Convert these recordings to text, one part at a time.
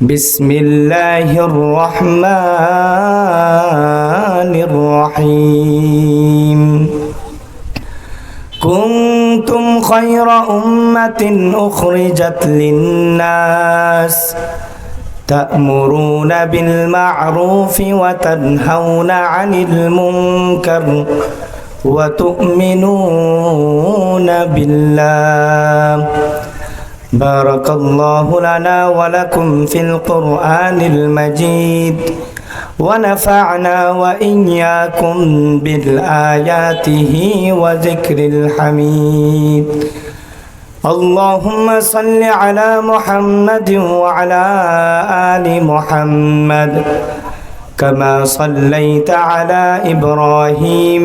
بسم الله الرحمن الرحيم. كنتم خير أمة أخرجت للناس تأمرون بالمعروف وتنهون عن المنكر وتؤمنون بالله. بارك الله لنا ولكم في القرآن المجيد ونفعنا وإياكم بالآياته وذكر الحميد. اللهم صل على محمد وعلى آل محمد كما صليت على إبراهيم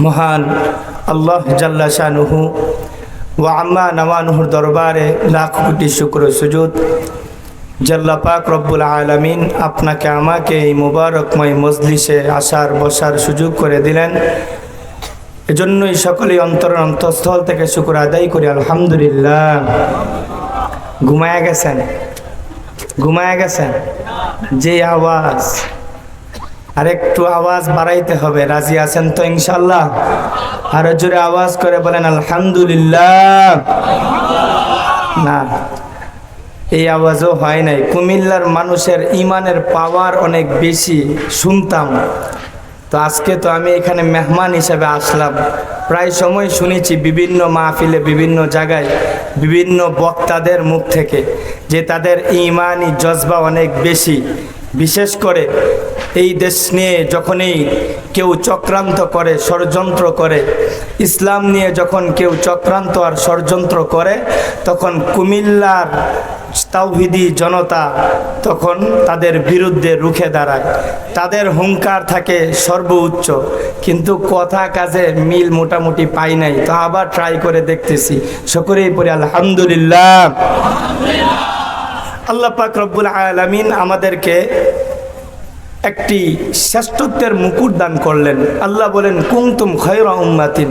মহান আল্লাহ জাল্লা শানুহু ও আম্মা নওয়ানুহুর দরবারে লাখ কোটি শুক্র সুজুদ। জাল্লা পাক রব্বুল আলমিন আপনাকে আমাকে এই মুবারকময় মজলিসে আসার, বসার সুযোগ করে দিলেন। এজন্যই সকলেই অন্তর অন্তঃস্থল থেকে শুক্র আদায় করি, আলহামদুলিল্লাহ। ঘুমায়া গেছেন? ঘুমায়া গেছেন? যে আওয়াজ। আর একটু আওয়াজ বাড়াইতে হবে। রাজি আছেন তো ইনশাল্লাহ আর জোরে আওয়াজ করে বলেন, আলহামদুলিল্লাহ। না, এই আওয়াজও হয় নাই। কুমিল্লার মানুষের ইমানের পাওয়ার অনেক বেশি, শুনতাম। তো আজকে তো আমি এখানে মেহমান হিসেবে আসলাম। প্রায় সময় শুনেছি বিভিন্ন মাহফিলে, বিভিন্ন জায়গায়, বিভিন্ন বক্তাদের মুখ থেকে যে তাদের ইমানই জজবা অনেক বেশি। বিশেষ করে এই দেশ নিয়ে যখনই কেউ চক্রান্ত করে, ষড়যন্ত্র করে, ইসলাম নিয়ে যখন কেউ চক্রান্ত আর ষড়যন্ত্র করে, তখন কুমিল্লার তাওহিদি জনতা তখন তাদের বিরুদ্ধে রুখে দাঁড়ায়। তাদের হুঙ্কার থাকে সর্বোচ্চ, কিন্তু কথা কাজে মিল মোটামুটি পাই নাই। তো আবার ট্রাই করে দেখতেছি। সকলেই পরে আলহামদুলিল্লাহ। আল্লাহ পাক রব্বুল আলমিন আমাদেরকে একটি শ্রেষ্ঠত্বের মুকুট দান করলেন। আল্লাহ বলেন কুমতুম খয়রা উম্মাতিন।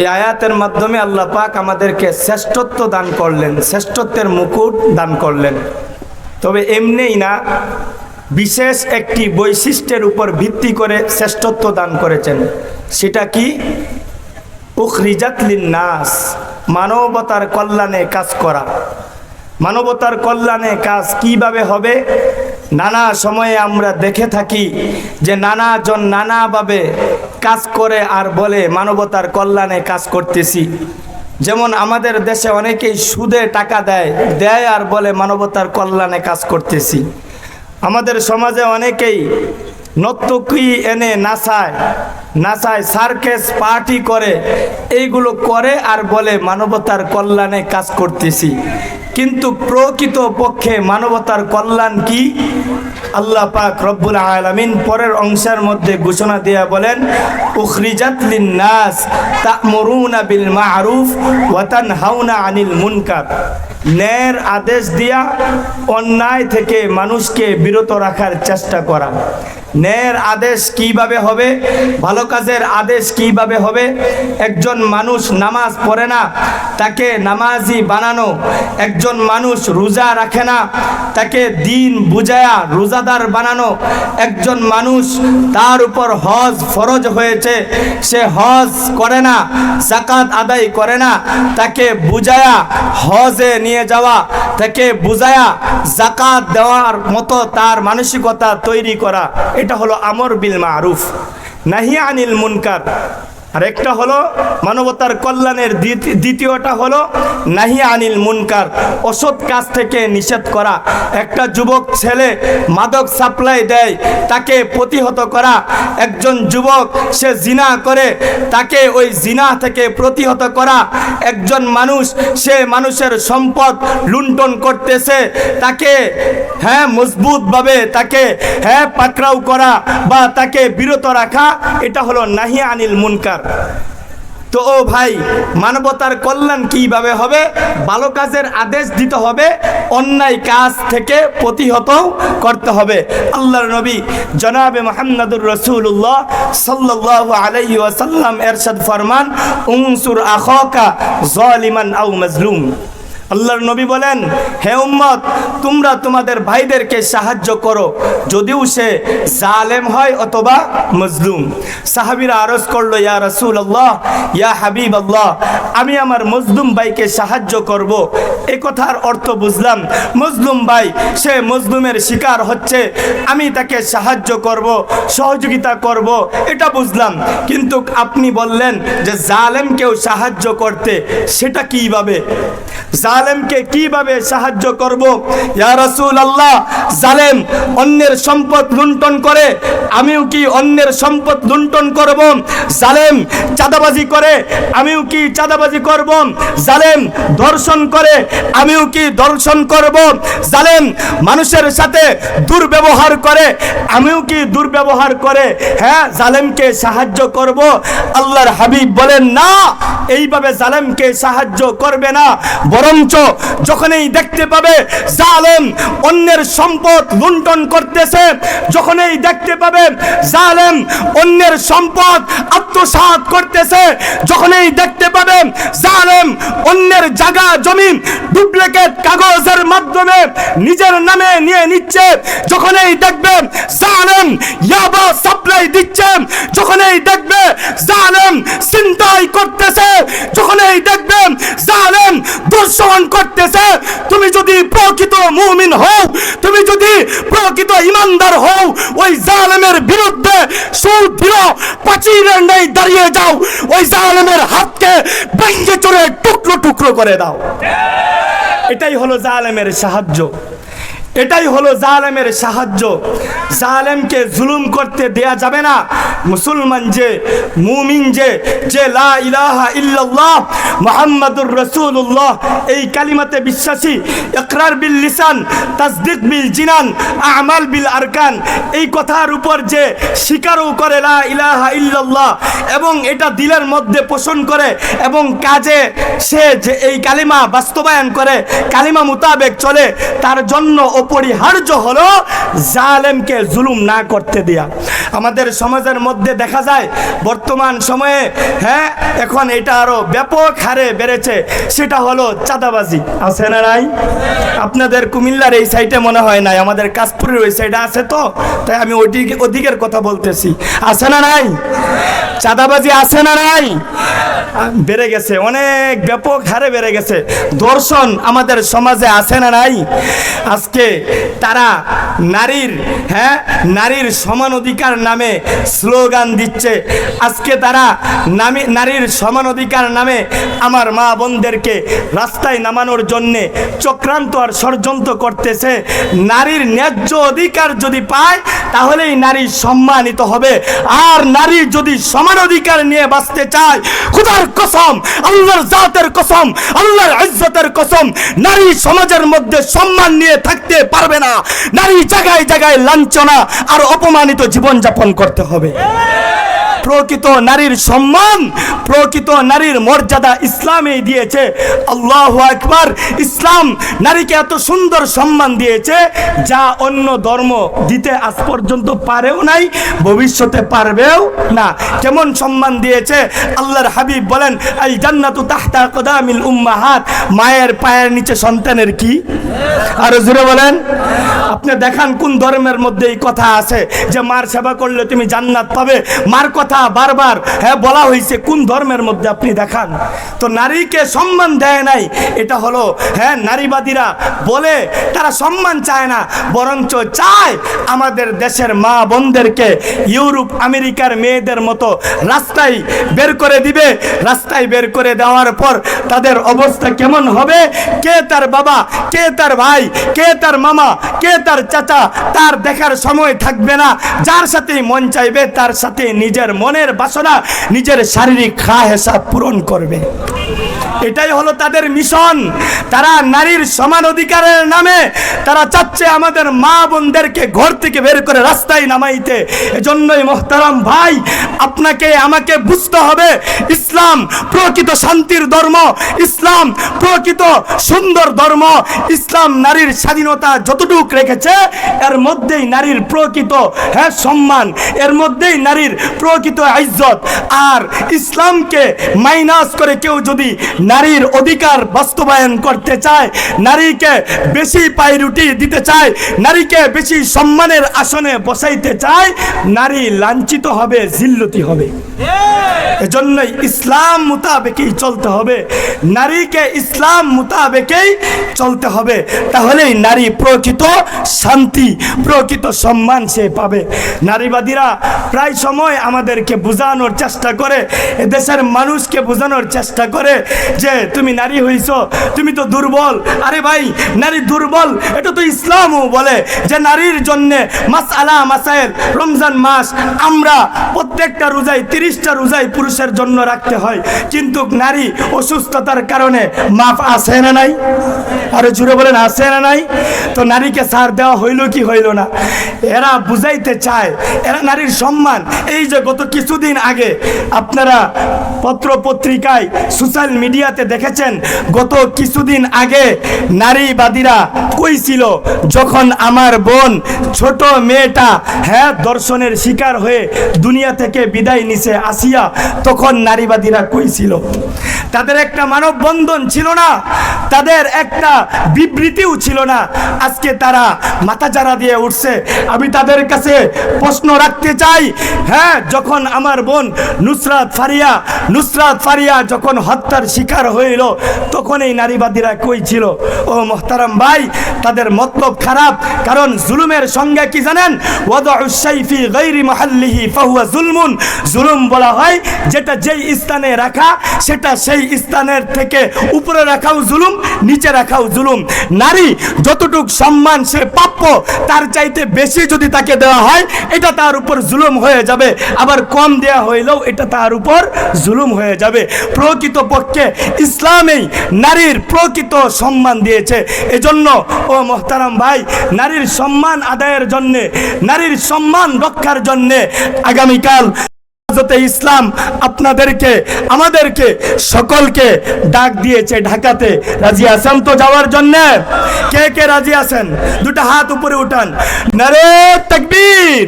এই আয়াতের মাধ্যমে আল্লাহ পাক আমাদেরকে শ্রেষ্ঠত্ব দান করলেন, শ্রেষ্ঠত্বের মুকুট দান করলেন। তবে এমনিই না, বিশেষ একটি বৈশিষ্ট্যের উপর ভিত্তি করে শ্রেষ্ঠত্ব দান করেছেন। সেটা কি? উখরিজাতলিন নাস মানবতার কল্যাণে কাজ করা। মানবতার কল্যাণে কাজ কীভাবে হবে? নানা সময়ে আমরা দেখে থাকি যে নানাজন নানাভাবে কাজ করে আর বলে মানবতার কল্যাণে কাজ করতেছি। যেমন আমাদের দেশে অনেকেই সুদে টাকা দেয় দেয় আর বলে মানবতার কল্যাণে কাজ করতেছি। আমাদের সমাজে অনেকেই নর্তকী এনে নাচায় নাচায়, সার্কেস, পার্টি করে, এইগুলো করে আর বলে মানবতার কল্যাণে কাজ করতেছি। কিন্তু প্রকৃত পক্ষে মানবতার কল্যাণ কি? আল্লাহ পাক রব্বুল আলমিন পরের অংশের মধ্যে ঘোষণা দেয়া বলেন, উখরিজাত তা মরুনা বিল মাহরুফ ওয়াতান হাউনা আনিল মুনকার। ন্যায়ের আদেশ দিয়া অন্যায় থেকে মানুষকে বিরত রাখার চেষ্টা করা। ন্যায়ের আদেশ কীভাবে হবে? ভালো কাজের আদেশ কীভাবে হবে? একজন মানুষ নামাজ পড়ে না, তাকে নামাজি বানানো। একজন মানুষ রোজা রাখে না, তাকে দিন বুঝায়া রোজাদার বানানো। একজন মানুষ তার উপর হজ ফরজ হয়েছে, সে হজ করে না, জাকাত আদায় করে না, তাকে বুঝায়া হজে নিয়ে যাওয়া থেকে বুঝায়া জাকাত দেওয়ার মতো তার মানসিকতা তৈরি করা। এটা হলো আমর বিল মারুফ। নাহি আনিল মুনকার। আর একটা হলো মানবতার কল্যাণের দ্বিত- দ্বিতীয়টা হলো নাহি আনিল মুনকার, অসৎ কাজ থেকে নিষেধ করা। একটা যুবক ছেলে মাদক সাপ্লাই দেয়, তাকে প্রতিহত করা। একজন যুবক, সে জিনা করে, তাকে ওই জিনা থেকে প্রতিহত করা। একজন মানুষ, সে মানুষের সম্পদ লুণ্ঠন করতেছে, তাকে হ্যাঁ মজবুতভাবে তাকে হ্যাঁ পাকড়াও করা বা তাকে বিরত রাখা, এটা হলো নাহি আনিল মুনকার। তো ও ভাই, মানবতার কল্যাণ কীভাবে হবে? ভালো কাজের আদেশ দিতে হবে, অন্যায় কাজ থেকে প্রতিহত করতে হবে। আল্লাহর নবী জনাবে মোহাম্মদুর রসুল্লাহ সাল্লাহ আলাই ওয়াসাল্লাম এরশাদ ফরমান উমসুর আখকা জালিমান আউ মাজলুম। আল্লাহর নবী বলেন, হে উম্মত, তোমরা তোমাদের ভাইদেরকে সাহায্য করো। যদিও সে জালেম হয় অথবা মজলুম। সাহাবীরা আরজ করল, ইয়া রাসূল আল্লাহ ইয়া হাবিব আল্লাহ আমি আমার মজলুম ভাইকে সাহায্য করব। এ কথার অর্থ বুঝলাম, মজলুম ভাই, সে মজলুমের শিকার হচ্ছে, আমি তাকে সাহায্য করব, সহযোগিতা করব, এটা বুঝলাম। কিন্তু আপনি বললেন যে জালেমকেও সাহায্য করতে, সেটা কীভাবে? জালেমকে কীভাবে সাহায্য করব? ইয়া রাসূল আল্লাহ জালেম, অন্যের সম্পদ লুণ্ঠন করে আমিও কি অন্যের সম্পদ লুণ্ঠন করব? জালেম, চাঁদাবাজি করে আমিও কি চাঁদাবাজি করব? জালেম, ধর্ষণ করে আমিও কি দর্শন করব? জালেম, মানুষের সাথে দুর্ব্যবহার করে আমিও কি দুর্ব্যবহার করে? হ্যাঁ জালেমকে সাহায্য করব। আল্লাহর হাবিব বলেন, না, এইভাবে জালেমকে সাহায্য করবে না। বরঞ্চ যখনই দেখতে পাবে জালেম অন্যের সম্পদ লুণ্ঠন করতেছে, যখনই দেখতে পাবে জালেম অন্যের সম্পদ আত্মসাৎ করতেছে, যখনই দেখতে পাবে জালেম অন্যের জায়গা জমি ডুপ্লিকেট কাগজের মাধ্যমে নিজের নামে নিয়ে নিচ্ছে, যখনই দেখবে জালেম ইয়াবা সাপ্লাই দিচ্ছে, যখনই দেখবে জালেম চিন্তাই করতেছে, যখনই দেখবে জালেম দর্শন করতেছে, তুমি যদি প্রকৃত মুমিন হও, তুমি যদি প্রকৃত ইমানদার হও, ওই জালেমের বিরুদ্ধে সুদৃঢ় প্রাচীরের নেই দাঁড়িয়ে যাও, ওই জালেমের হাতকে ভেঙে চড়ে টুকরো টুকরো করে দাও। এটাই হলো জালেমের সাহায্য। এটাই হলো জালেমের সাহায্য। জালেমকে জুলুম করতে দেয়া যাবে না। মুসলমান যে, মুমিন যে যে লা ইলাহা ইল্লাল্লাহ, মুহাম্মাদুর রাসূলুল্লাহ, এই কালিমাতে বিশ্বাসী, ইকরার বিল লিসান, তাসদিক বিল জিনান, আমাল বিল আরকান, এই কথার উপর যে স্বীকারও করে লা ইলাহা ইল্লাল্লাহ এবং এটা দিলের মধ্যে পোষণ করে এবং কাজে সে যে এই কালিমা বাস্তবায়ন করে, কালিমা মোতাবেক চলে, তার জন্য অপরিহার্য হলো জালেমকে জুলুম না করতে দেয়া। আমাদের সমাজের মধ্যে দেখা যায়, বর্তমান সময়ে হ্যাঁ এখন এটা আরও ব্যাপক হারে বেড়েছে, সেটা হলো চাঁদাবাজি। আছে না নাই? আপনাদের কুমিল্লার এই সাইডে মনে হয় নাই, আমাদের কাশপুরের ওই সাইডে আছে তো? তাই আমি ওদিকে ওদিকের কথা বলতেছি। আছে না নাই? চাঁদাবাজি আছে না নাই? বেড়ে গেছে, অনেক ব্যাপক হারে বেড়ে গেছে। দর্শন আমাদের সমাজে আছে না নাই? আজকে তারা নারীর হ্যাঁ নারীর সমান অধিকার নামে স্লোগান দিচ্ছে। আজকে তারা নামে, নারীর সমান অধিকার নামে আমার মা বোনদেরকে রাস্তায় নামানোর জন্যে চক্রান্ত আর ষড়যন্ত্র করতেছে। নারীর ন্যায্য অধিকার যদি পায়, তাহলেই নারী সম্মানিত হবে। আর নারী যদি সমান অধিকার নিয়ে বাঁচতে চায়, খুদার কসম, আল্লাহর জাতের কসম, আল্লাহর ইজ্জতের কসম, নারী সমাজের মধ্যে সম্মান নিয়ে থাকতে পারবে না। নারী জায়গায় জায়গায় লাঞ্ছনা আর অপমানিত জীবনযাপন করতে হবে। প্রকৃত নারীর সম্মান, প্রকৃত নারীর মর্যাদা ইসলামে দিয়েছে। আল্লাহ আকবার, ইসলাম নারীকে এত সুন্দর সম্মান দিয়েছে যা অন্য ধর্ম দিতে আজ পর্যন্ত পারেও নাই, ভবিষ্যতে পারবেও না। কেমন সম্মান দিয়েছে? আল্লাহর হাবিব বলেন, আল জান্নাতু তাহতা কদামিল উম্মাহাত। মায়ের পায়ের নিচে সন্তানের কি? আর জুড়ে বলেন। আপনি দেখান কোন ধর্মের মধ্যে এই কথা আছে যে, মার সেবা করলে তুমি জান্নাত পাবে। মার কথা বারবার হ্যাঁ বলা হয়েছে, কোন ধর্মের মধ্যে আপনি দেখান? তো নারীকে সম্মান দেয় নাই, এটা হলো হ্যাঁ নারীবাদীরা বলে, তারা সম্মান চায় না, বরঞ্চ চায় আমাদের দেশের মা বোনদেরকে ইউরোপ, আমেরিকার মেয়েদের মতো রাস্তায় বের করে দিবে। রাস্তায় বের করে দেওয়ার পর তাদের অবস্থা কেমন হবে? কে তার বাবা, কে তার ভাই, কে তার মামা, কে তার চাচা, তার দেখার সময় থাকবে না। যার সাথে মন চাইবে, তার সাথে নিজের মনের বাসনা নিজের শারীরিক খা হেসা পূরণ করবে। এটাই হলো তাদের মিশন। তারা নারীর সমান অধিকারের নামে তারা চাচ্ছে আমাদের মা বোনদেরকে ঘর থেকে বের করে রাস্তায় নামাইতে। এজন্যই মোহতারাম ভাই, আপনাকে, আমাকে বুঝতে হবে, ইসলাম প্রকৃত শান্তির ধর্ম, ইসলাম প্রকৃত সুন্দর ধর্ম। ইসলাম নারীর স্বাধীনতা যতটুক রেখেছে, এর মধ্যেই নারীর প্রকৃত হ্যাঁ সম্মান, এর মধ্যেই নারীর প্রকৃত ইজ্জত। আর ইসলামকে মাইনাস করে কেউ যদি নারীর অধিকার বাস্তবায়ন করতে চায় নারীকে বেশি পায়রুটি দিতে চায় নারীকে বেশি সম্মানের আসনে বসাইতে চায় নারী লাঞ্ছিত হবে জিল্লতি হবে। এজন্যই ইসলাম মোতাবেকেই চলতে হবে। নারীকে ইসলাম মোতাবেকেই চলতে হবে। তাহলেই নারী প্রকৃত শান্তি প্রকৃত সম্মান সে পাবে। নারীবাদীরা প্রায় সময় আমাদেরকে বোঝানোর চেষ্টা করে এ দেশের মানুষকে বোঝানোর চেষ্টা করে যে তুমি নারী হইছ, তুমি তো দুর্বল। আরে ভাই, নারী দুর্বল, এটা তো ইসলামও বলে যে নারীর জন্য মাস আলা মাসাইল রমজান মাস, আমরা প্রত্যেকটা রোজাই তিরিশটা রোজাই পুরুষের জন্য রাখতে হয়। কিন্তু নারী অসুস্থতার কারণে মাপ আসে না নাই? আরে জুড়ে বলেন আসে না নাই? তো নারীকে সার দেওয়া হইল কি হইল না? এরা বুঝাইতে চায়, এরা নারীর সম্মান। এই যে গত কিছুদিন আগে আপনারা পত্র পত্রিকায়, সোশ্যাল মিডিয়াতে দেখেছেন, গত কিছুদিন আগে নারীবাদীরা কইছিল, যখন আমার বোন ছোট মেয়েটা হ্যাঁ দর্শনের শিকার হয়ে দুনিয়া থেকে বিদায় নিছে আসিয়া, তখন নারীবাদীরা কইছিল। তাদের একটা মানববন্ধন ছিল না, তাদের একটা বিবৃতিও ছিল না। আজকে তারা মাথা চারা দিয়ে উঠছে। আমি তাদের কাছে প্রশ্ন রাখতে চাই হ্যাঁ যখন আমার বোন নুসরাত ফারিয়া নুসরাত ফারিয়া যখন হত্যার শিকার হইল, তখন এই নারীবাদীরা কই ছিল? ও মোহতারাম ভাই, তাদের মতলব খারাপ, কারণ জুলুমের সঙ্গে কি জানেন? জুলমুন। জুলুম বলা হয়, যেটা যেই স্থানে রাখা, সেটা সেই স্থানের থেকে উপরে রাখাও জুলুম, নিচে রাখাও জুলুম। নারী যতটুক সম্মান সে প্রাপ্য, তার চাইতে বেশি যদি তাকে দেওয়া হয়, এটা তার উপর জুলুম হয়ে যাবে। আবার কম দেয়া হইলেও এটা তার উপর জুলুম হয়ে যাবে। প্রকৃত পক্ষে ইসলামেই নারীর প্রকৃত সম্মান দিয়েছে। এজন্য, ও মোহতারাম ভাই, নারীর সম্মান আদায়ের জন্যে, নারীর সম্মান রক্ষার জন্যে আগামীকাল হেফাজতে ইসলাম আপনাদেরকে, আমাদেরকে সকলকে ডাক দিয়েছে ঢাকাতে। রাজি আছেন তো যাওয়ার জন্য? কে কে রাজি আছেন? দুটো হাত উপরে উঠান। নারে তাকবীর।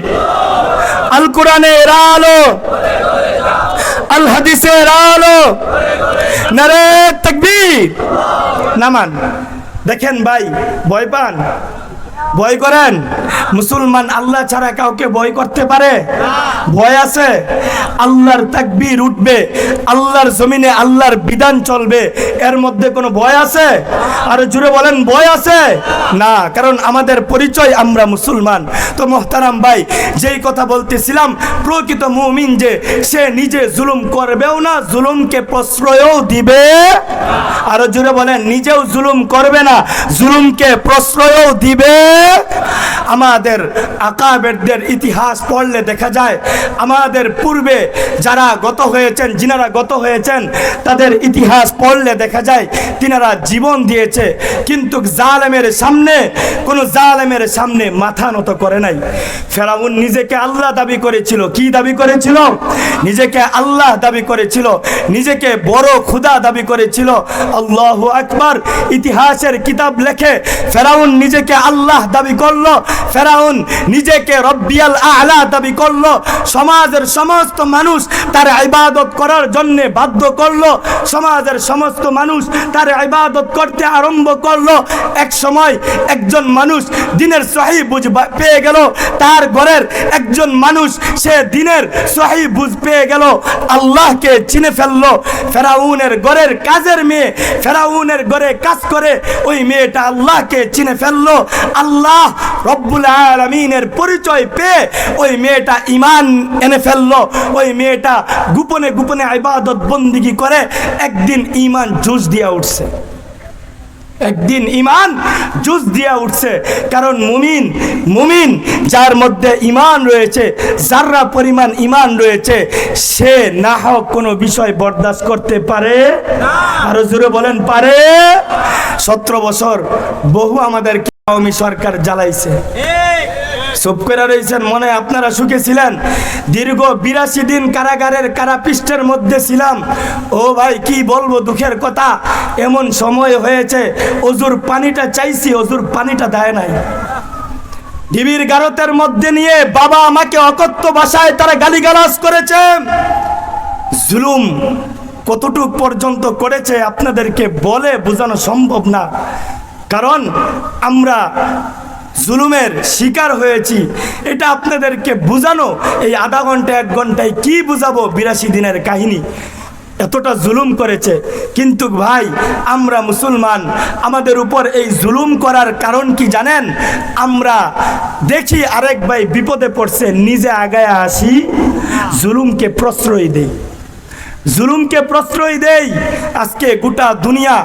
আল কোরআনে এরা আলো হাদিসে এরা আলো। নারে তাকবীর। নামান। দেখেন ভাই, ভয় পান? ভয় করেন? মুসলমান আল্লাহ ছাড়া কাউকে ভয় করতে পারে? ভয় আছে? আল্লাহর তাকবীর উঠবে, আল্লাহর জমিনে আল্লাহর বিধান চলবে, এর মধ্যে কোনো ভয় আছে? আর জুড়ে বলেন, ভয় আছে? না, কারণ আমাদের পরিচয় আমরা মুসলমান। তো মোহতারাম ভাই, যেই কথা বলতেছিলাম, প্রকৃত মুমিন যে, সে নিজে জুলুম করবেও না, জুলুমকে প্রশ্রয়ও দিবে। আরও জুড়ে বলেন, নিজেও জুলুম করবে না, জুলুমকে প্রশ্রয়ও দিবে। আমাদের আকাবেরদের ইতিহাস পড়লে দেখা যায়, আমাদের পূর্বে যারা গত হয়েছেন, যিনারা গত হয়েছেন, তাদের ইতিহাস পড়লে দেখা যায়, তিনারা জীবন দিয়েছে। কিন্তু জালেমের সামনে, কোনো জালেমের সামনে মাথা নত করে নাই। ফেরাউন নিজেকে আল্লাহ দাবি করেছিল। কি দাবি করেছিল? নিজেকে আল্লাহ দাবি করেছিল। নিজেকে বড় ক্ষুদা দাবি করেছিল। আল্লাহু আকবার, ইতিহাসের কিতাব লেখে ফেরাউন নিজেকে আল্লাহ দাবি করল, ফেরাউন নিজেকে রব্বিয়াল আলা দাবি করল, সমাজের সমস্ত মানুষ তার ইবাদত করার জন্য বাধ্য করল, সমাজের সমস্ত মানুষ তার ইবাদত করতে আরম্ভ করল। এক সময় একজন মানুষ দিনের সহি বুঝ পেয়ে গেল, তার ঘরের একজন মানুষ সে দিনের সহি বুঝ পেয়ে গেল, আল্লাহকে চিনে ফেলল। ফেরাউনের ঘরের কাজের মেয়ে, ফেরাউনের ঘরে কাজ করে, ওই মেয়েটা আল্লাহকে চিনে ফেলল, আল্লাহ রব্বুল আলমিনের পরিচয় পেয়ে ওই মেয়েটা ইমান এনে ফেলল। ওই মেয়েটা গোপনে গোপনে ইবাদত বন্দিগি করে একদিন ইমান জুস দিয়া উঠছে। একদিন ইমান জুস দিয়া উঠছে। কারণ মুমিন মুমিন যার মধ্যে ইমান রয়েছে, যাররা পরিমাণ ইমান রয়েছে, সে না হোক কোনো বিষয় বরদাস্ত করতে পারে, আরও জোরে বলেন পারে। সতেরো বছর বহু আমাদের আওয়ামী সরকার জ্বালাইছে। চুপ করে রয়েছেন মনে আপনারা সুখে ছিলেন? দীর্ঘ বিরাশি দিন কারাগারের কারাপৃষ্ঠের মধ্যে ছিলাম। ও ভাই কি বলব দুঃখের কথা? এমন সময় হয়েছে অজুর পানিটা চাইছি অজুর পানিটা দেয় নাই। ডিবির গারতের মধ্যে নিয়ে বাবা আমাকে অকথ্য ভাষায় তারা গালিগালাজ করেছে। জুলুম কতটুক পর্যন্ত করেছে আপনাদেরকে বলে বোঝানো সম্ভব না। কারণ আমরা জুলুমের শিকার হয়েছি। এটা আপনাদেরকে বোঝানো এই আধা ঘণ্টা, এক ঘন্টায় কি বুঝাবো বিরাশি দিনের কাহিনী। এতটা জুলুম করেছে। কিন্তু ভাই, আমরা মুসলমান, আমাদের উপর এই জুলুম করার কারণ কি জানেন? আমরা দেখি আরেক ভাই বিপদে পড়ছে, নিজে আগায় আসি, জুলুমকে প্রশ্রয় দেই। জুলুমকে প্রশ্রয় দেই। আজকে গোটা দুনিয়া,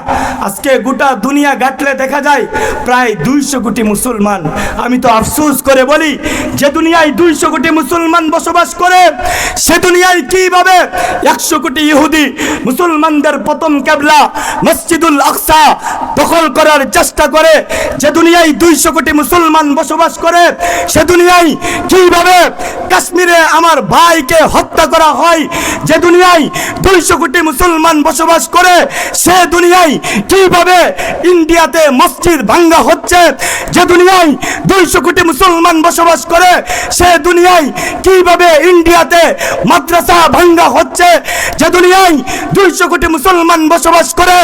আজকে গোটা দুনিয়া গাটলে দেখা যায় প্রায় দুইশো কোটি মুসলমান। আমি তো আফসোস করে বলি, যে দুনিয়ায় দুইশো কোটি মুসলমান বসবাস করে, সে দুনিয়ায় কীভাবে একশো কোটি ইহুদি মুসলমানদের প্রথম কেবলা মসজিদুল আকসা দখল করার চেষ্টা করে, যে দুনিয়ায় দুইশো কোটি মুসলমান বসবাস করে, সে দুনিয়ায় কীভাবে কাশ্মীরে আমার ভাইকে হত্যা করা হয়, যে দুনিয়ায় দুইশো কোটি মুসলমান বসবাস করে, সে দুনিয়ায় কীভাবে ইন্ডিয়াতে মসজিদ ভাঙ্গা হচ্ছে? যে দুনিয়ায় দুইশো কোটি মুসলমান বসবাস করে, সে দুনিয়ায় কীভাবে ইন্ডিয়াতে মাদ্রাসা ভাঙ্গা হচ্ছে? যে দুনিয়ায় দুইশো কোটি মুসলমান বসবাস করে,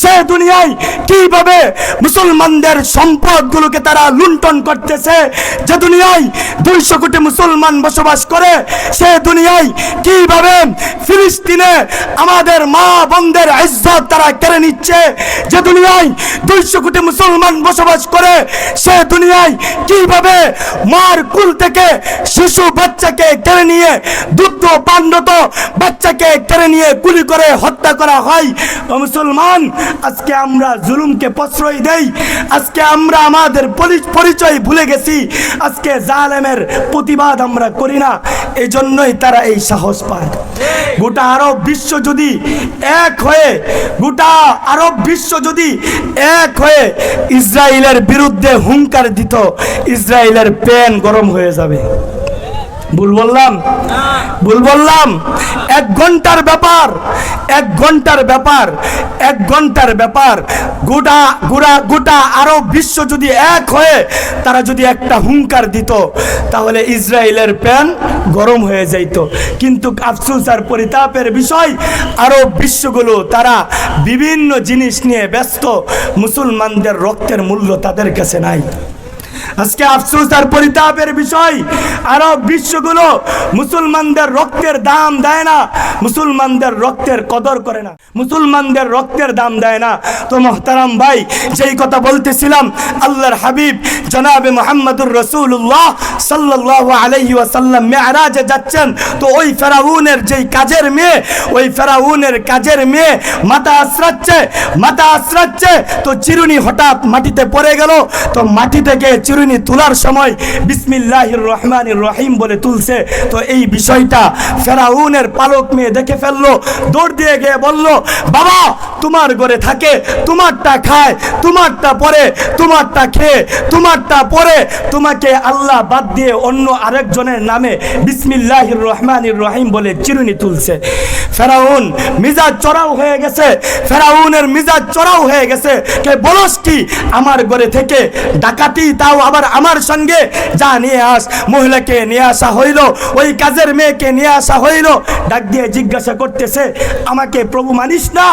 সে দুনিয়ায় কীভাবে মুসলমানদের সম্পদগুলোকে তারা লুণ্ঠন করতেছে? যে দুনিয়ায় দুইশো কোটি মুসলমান বসবাস করে, সে দুনিয়ায় কীভাবে ফিলিস্তিনে আমাদের মা বোনদের ইজ্জত তারা কেড়ে নিচ্ছে। যে দুনিয়ায় দুইশো কোটি মুসলমান বসবাস করে, সে দুনিয়ায় কীভাবে মার কুল থেকে শিশু বাচ্চাকে কেড়ে নিয়ে দুধ পাণ্ডত বাচ্চাকে কেড়ে নিয়ে গুলি করে হত্যা করা হয়? মুসলমান, আজকে আমরা জুলুমকে প্রশ্রয় দেই। আজকে আমরা আমাদের পরি- পরিচয় ভুলে গেছি। আজকে জালেমের প্রতিবাদ আমরা করি না। এই জন্যই তারা এই সাহস পায়। গোটা আরব বিশ্ব যদি এক হয়ে, গোটা আরব বিশ্ব যদি এক হয়ে ইসরায়েলের বিরুদ্ধে হুঙ্কার দিত, ইসরায়েলের পেন গরম হয়ে যাবে। ভুল বললাম? ভুল বললাম? এক ঘণ্টার ব্যাপার, এক ঘণ্টার ব্যাপার, এক ঘণ্টার ব্যাপার। গোটা গোটা গোটা আরও বিশ্ব যদি এক হয়ে তারা যদি একটা হুঙ্কার দিত, তাহলে ইসরায়েলের প্যান গরম হয়ে যাইত। কিন্তু আফসোস আর পরিতাপের বিষয়, আরও বিশ্বগুলো তারা বিভিন্ন জিনিস নিয়ে ব্যস্ত। মুসলমানদের রক্তের মূল্য তাদের কাছে নাই। আজকে আফসোস আর পরিতাপের বিষয়, আরব বিশ্বগুলো মুসলমানদের রক্তের দাম দেয় না, মুসলমানদের রক্তের কদর করে না, মুসলমানদের রক্তের দাম দেয় না। তো মোহতারাম ভাই, যেই কথা বলতেছিলাম, আল্লাহর হাবিব জনাবে মোহাম্মদুর রসুল্লাহ সাল্লাহ আলহি ওয়াসাল্লাম মেয়ারাজে যাচ্ছেন, তো ওই ফেরাউনের যেই কাজের মেয়ে, ওই ফেরাউনের কাজের মেয়ে মাথা আশ্রাচ্ছে মাথা আশ্রাচ্ছে তো চিরুনি হঠাৎ মাটিতে পড়ে গেল, তো মাটি থেকে চিরুনি তোলার সময় বিসমিল্লাহির রহমানির রহিম বলে তুলছে। তো এই বিষয়টা ফেরাউনের পালক মেয়ে দেখে ফেলল, দৌড় দিয়ে গিয়ে বলল, বাবা, তোমার ঘরে থাকে, তোমারটা খায়, তোমারটা পরে, তোমারটা খেয়ে, তোমারটা পরে। তোমাকে আল্লাহ বাদ দিয়ে অন্য আরেকজনের নামে বিসমিল্লাহির রহমানির রহিম বলে চিরুনি তুলছে। ফেরাউন মিজাজ চড়াও হয়ে গেছে। ফেরাউনের মিজাজ চড়াও হয়ে গেছে। কে বলস কি, আমার ঘরে থেকে ডাকাতি তাও আবার আমার সঙ্গে যা নিয়ে আস, মহিলাকে নিয়ে আসা হইল, ওই কাজের মেয়েকে নিয়ে আসা হইল। ডাক দিয়ে জিজ্ঞাসা করতেছে, আমাকে প্রভু মানিস না?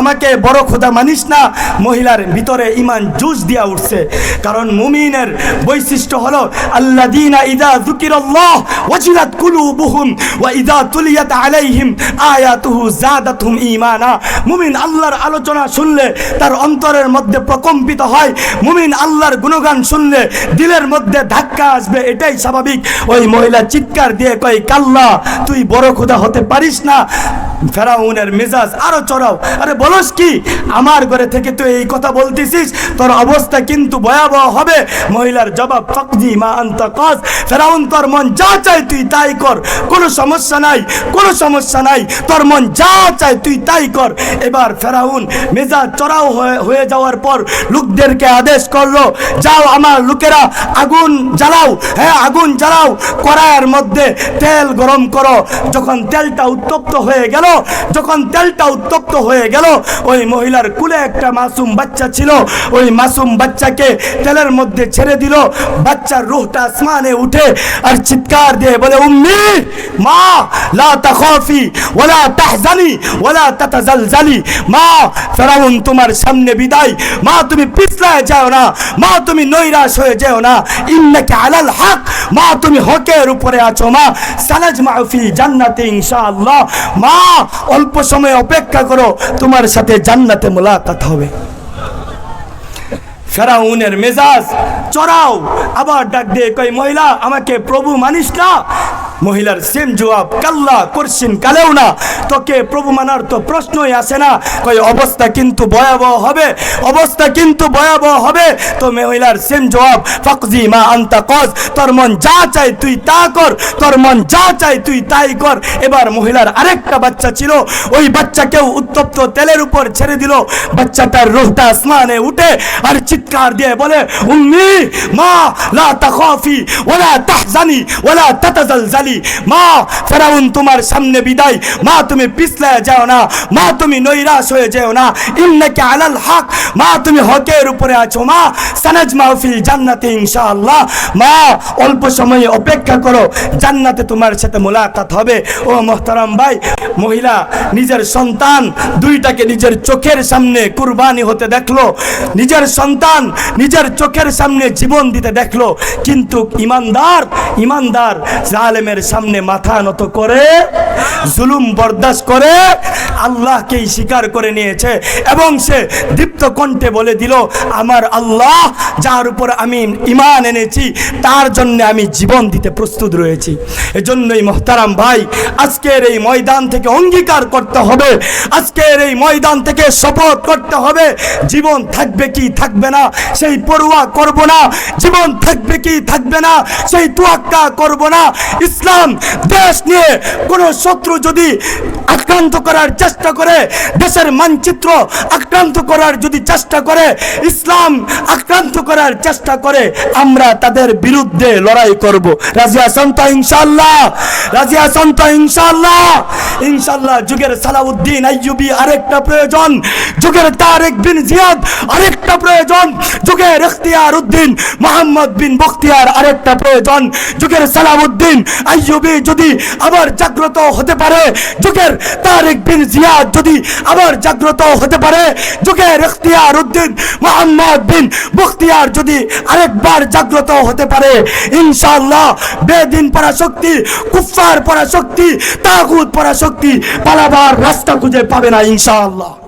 আমাকে বড় খোদা মানিস না? মহিলার ভিতরে ইমান জুস দিয়া উঠছে। কারণ মুমিনের বৈশিষ্ট্য হলো, আল্লাযীনা ইযা যুকিরাল্লাহ ওয়াজিলাত কুলুবুহুম ওয়া ইযা তুলিয়াত আলাইহিম আয়াতুহু যাদাতহুম ঈমানা। মুমিন আল্লাহর আলোচনা শুনলে, তার অন্তরের মধ্যে প্রকম্পিত হয়। মুমিন আল্লাহর গুণগান শুনলে দিলের মধ্যে ধাক্কা আসবে, এটাই স্বাভাবিক। ওই মহিলা চিৎকার দিয়ে কয়, কাল্লা, তুই বড় খোদা হতে পারিস না। ফেরাউনের মেজাজ আরও চড়াও। আরে বলস কি? আমার ঘরে থেকে তুই এই কথা বলতেছিস, তোর অবস্থা কিন্তু ভয়াবহ হবে। মহিলার জবাব, ফকজি মা আন্ত কাজ। ফেরাউন তোর মন যা চাই তুই তাই কর। কোনো সমস্যা নাই, কোনো সমস্যা নাই। তোর মন যা চাই তুই তাই কর। এবার ফেরাউন মেজাজ চড়াও হয়ে যাওয়ার পর লোকদেরকে আদেশ করল, যাও আমার লোকেরা, আগুন জ্বালাও। হ্যাঁ আগুন জ্বালাও। কড়াইয়ের মধ্যে তেল গরম করো। যখন তেলটা উত্তপ্ত হয়ে গেল যখন তেলটা উত্তপ্ত হয়ে গেল, ওই মহিলার কুলে একটা মাসুম বাচ্চা ছিল। ওই মাসুম বাচ্চাকে তেলের মধ্যে ছেড়ে দিল। বাচ্চার রুহটা আসমানে উঠে আর চিৎকার দিয়ে বলে, উম্মি, মা, লা তাখাফি ওয়ালা তাহজানি ওয়ালা তাতাজালজালি। মা, ফেরাউন তোমার সামনে বিদায়। মা, তুমি পিছলায় যাও না। মা, তুমি নৈরাশ হয়ে যাও না। ইন্নাকা আলাল হক। মা, তুমি হকের উপরে আছো মা। সালাজ মাহফি জান্নাতে ইনশাআল্লাহ। মা অল্প সময় অপেক্ষা করো তোমার সাথে জান্নাতে মোলাকাত হবে। ফেরাউনের মেজাজ। চড়াও। আবার ডাক দিয়ে কই মহিলা, আমাকে প্রভু মানিস না? মহিলার সেম জবাব, কাল্লা করছেন কালেও না। তোকে প্রভু মানার তো প্রশ্নই আসে না। কই অবস্থা কিন্তু ভয়াবহ হবে, অবস্থা কিন্তু ভয়াবহ হবে। তো মহিলার সেম জবাব, ফকজি মা আন্তা কজ, তোর মন যা চাই তুই তা কর, তোর মন যা চাই তুই তাই কর। এবার মহিলার আরেকটা বাচ্চা ছিল, ওই বাচ্চাকেও উত্তপ্ত তেলের উপর ছেড়ে দিল। বাচ্চাটার রুহটা আসমানে উঠে আর চিৎকার দিয়ে বলে, উম্মি, মা, লা তাখাফি, ওয়ালা তাহজানি, ওয়ালা তাতাজালজালি মা, ফেরাউন তোমার সামনে বিদায়। মা, তুমি পিছলায় যাও না। মা, তুমি নৈরাশ হয়ে যাও না। ইন্নাকা আলাল হক। মা, তুমি হকের উপরে আছো। মা সানাজ মাহফিল জান্নাতে ইনশাআল্লাহ। মা, অল্প সময়ে অপেক্ষা করো। জান্নাতে তোমার সাথে মোলাকাত হবে। ও মোহতারাম ভাই, মহিলা, নিজের সন্তান দুইটাকে নিজের চোখের সামনে কুরবানি হতে দেখল। নিজের সন্তান নিজের চোখের সামনে জীবন দিতে দেখল। কিন্তু ইমানদার ইমানদার জালেমের সামনে মাথা নত করে, জুলুম বরদাস্ত করে আল্লাহকেই স্বীকার করে নিয়েছে এবং সে দীপ্ত কণ্ঠে বলে দিল, আমার আল্লাহ যার উপর আমি ইমান এনেছি, তার জন্য আমি জীবন দিতে প্রস্তুত রয়েছি। এজন্যই মোহতারাম ভাই, আজকের এই ময়দান থেকে অঙ্গীকার করতে হবে। আজকের এই ময়দান থেকে শপথ করতে হবে। জীবন থাকবে কি থাকবে না সেই পড়ুয়া করব না। জীবন থাকবে কি থাকবে না, সেই তুয়াক্কা করব না। ইসলাম, দেশ নিয়ে কোনো শত্রু যদি আক্রান্ত করার চেষ্টা করে, দেশের মানচিত্র আক্রান্ত করার যদি চেষ্টা করে, ইসলাম আক্রান্ত করার চেষ্টা করে, আমরা তাদের বিরুদ্ধে লড়াই করব। রাজি আছেন তো ইনশাল্লাহ রাজি আছেন তো ইনশাল্লাহ ইনশাল্লাহ যুগের সালাউদ্দিন আইয়ুবি আরেকটা প্রয়োজন, যুগের তারেক বিন জিয়াদ আরেকটা প্রয়োজন যুগের ইখতিয়ার উদ্দিন মোহাম্মদ বিন বখতিয়ার আরেকটা প্রয়োজন। যুগের সালাউদ্দিন আইয়ুবি যদি আবার জাগ্রত হতে পারে, যুগের তারেক বিন জিয়াদ যদি আবার জাগ্রত হতে পারে, যুগের ইখতিয়ার উদ্দিন মোহাম্মদ বিন বখতিয়ার যদি আরেকবার জাগ্রত হতে পারে, ইনশাআল্লাহ বেদিন পরাশক্তি কুফার পরাশক্তি, তাগুত পরাশক্তি পালাবার রাস্তা খুঁজে পাবে না ইনশাআল্লাহ।